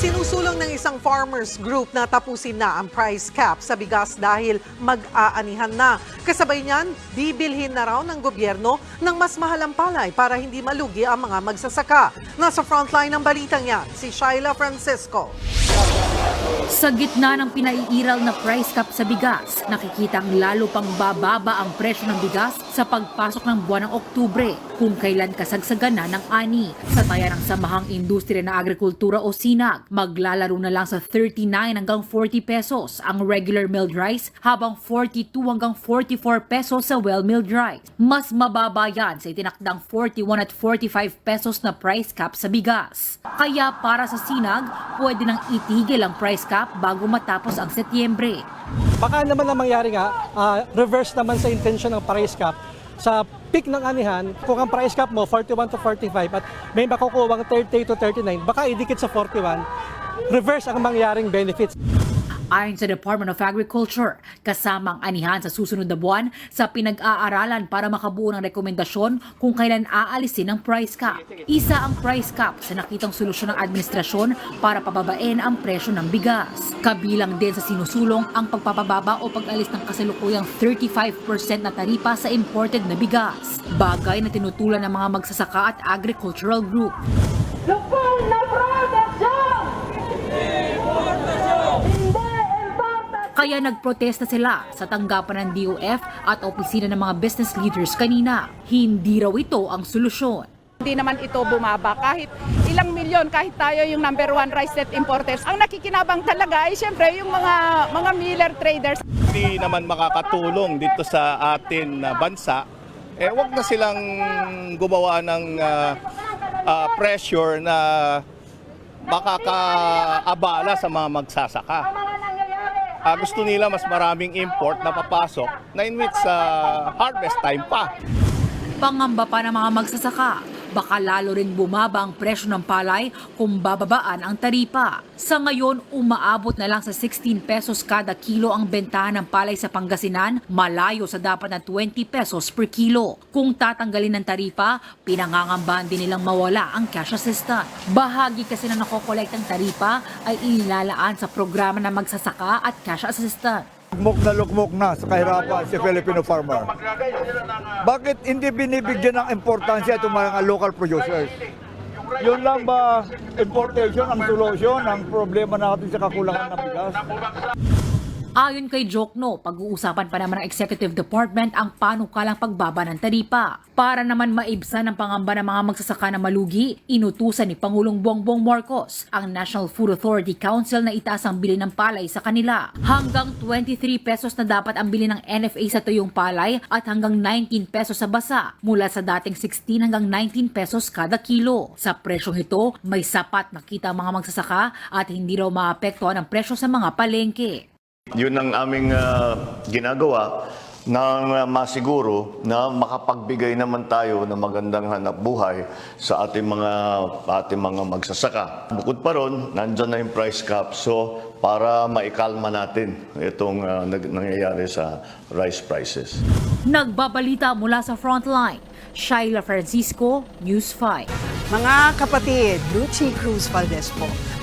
Isinusulong ng isang farmers group na tapusin na ang price cap sa bigas dahil mag-aanihan na. Kasabay niyan, bibilhin na raw ng gobyerno ng mas mahalang palay para hindi malugi ang mga magsasaka. Nasa frontline ng balitang yan, si Shaila Francisco. Sa gitna ng pinaiiral na price cap sa bigas, nakikita ang lalo pang bababa ang presyo ng bigas sa pagpasok ng buwan ng Oktubre kung kailan kasagsagan na ng ani. Sa taya ng Samahang Industriya na Agrikultura o SINAG, maglalaro na lang sa 39 hanggang 40 pesos ang regular milled rice habang 42 hanggang 44 pesos sa well-milled rice. Mas mababa yan sa itinakdang 41 at 45 pesos na price cap sa bigas. Kaya para sa SINAG, pwede nang itigil ang price cap bago matapos ang Setyembre. Baka naman na mangyari nga, ah, reverse naman sa intention ng price cap. Sa peak ng anihan, kung ang price cap mo 41 to 45 at may makukuha 30 to 39, baka idikit sa 41, reverse ang mangyaring benefits. Ayon sa Department of Agriculture, kasama ang anihan sa susunod na buwan sa pinag-aaralan para makabuo ng rekomendasyon kung kailan aalisin ang price cap. Isa ang price cap sa nakitang solusyon ng administrasyon para pababain ang presyo ng bigas. Kabilang din sa sinusulong ang pagpapababa o pag-alis ng kasalukuyang 35% na taripa sa imported na bigas. Bagay na tinutulan ng mga magsasaka at agricultural group. Lokal na produksyon! Hindi imported! Kaya nagprotesta sila sa tanggapan ng DOF at opisina ng mga business leaders kanina. Hindi raw ito ang solusyon. Hindi naman ito bumaba kahit ilang milyon kahit tayo yung number one rice net importers. Ang nakikinabang talaga ay siyempre yung mga mga miller traders. hindi naman makakatulong dito sa atin na bansa, eh wag na silang gumawa ng ah, ah, pressure na makakaabala sa mga magsasaka. Ah, gusto nila mas maraming import na papasok na in which sa harvest time pa. Pangamba pa ng mga magsasaka, baka lalo rin bumaba ang presyo ng palay kung bababaan ang taripa. Sa ngayon, umaabot na lang sa 16 pesos kada kilo ang bentahan ng palay sa Pangasinan, malayo sa dapat na 20 pesos per kilo. Kung tatanggalin ng taripa, pinangangambahan din nilang mawala ang cash assistance. Bahagi kasi na nakokolektang taripa ay inilalaan sa programa ng magsasaka at cash assistance. Lugmok na lugmok na sa kahirapan si Filipino farmer. Bakit hindi binibigyan ng importansya itong mga local producers? Yun lang ba importation ang solusyon ng problema natin sa kakulangan ng bigas? Ayon kay Jokno, pag-uusapan pa naman ng Executive Department ang panukalang pagbaba ng taripa. Para naman maibsan ang pangamba ng mga magsasaka na malugi, inutusan ni Pangulong Bongbong Marcos ang National Food Authority Council na itaas ang bili ng palay sa kanila. Hanggang 23 pesos na dapat ang bili ng NFA sa tuyong palay at hanggang 19 pesos sa basa mula sa dating 16 hanggang 19 pesos kada kilo. Sa presyong ito, may sapat na kita ang mga magsasaka at hindi raw maapektuhan ang presyo sa mga palengke. Yun ang aming ah, ginagawa nang ah, masiguro na makapagbigay naman tayo ng magandang hanap buhay sa ating mga ating mga magsasaka. Bukod pa ron, nandyan na yung price cap. So, para maikalma natin itong nag- nangyayari sa rice prices. Nagbabalita mula sa Frontline, Shaila Francisco, News 5. Mga kapatid, Lucy Cruz Valdez po,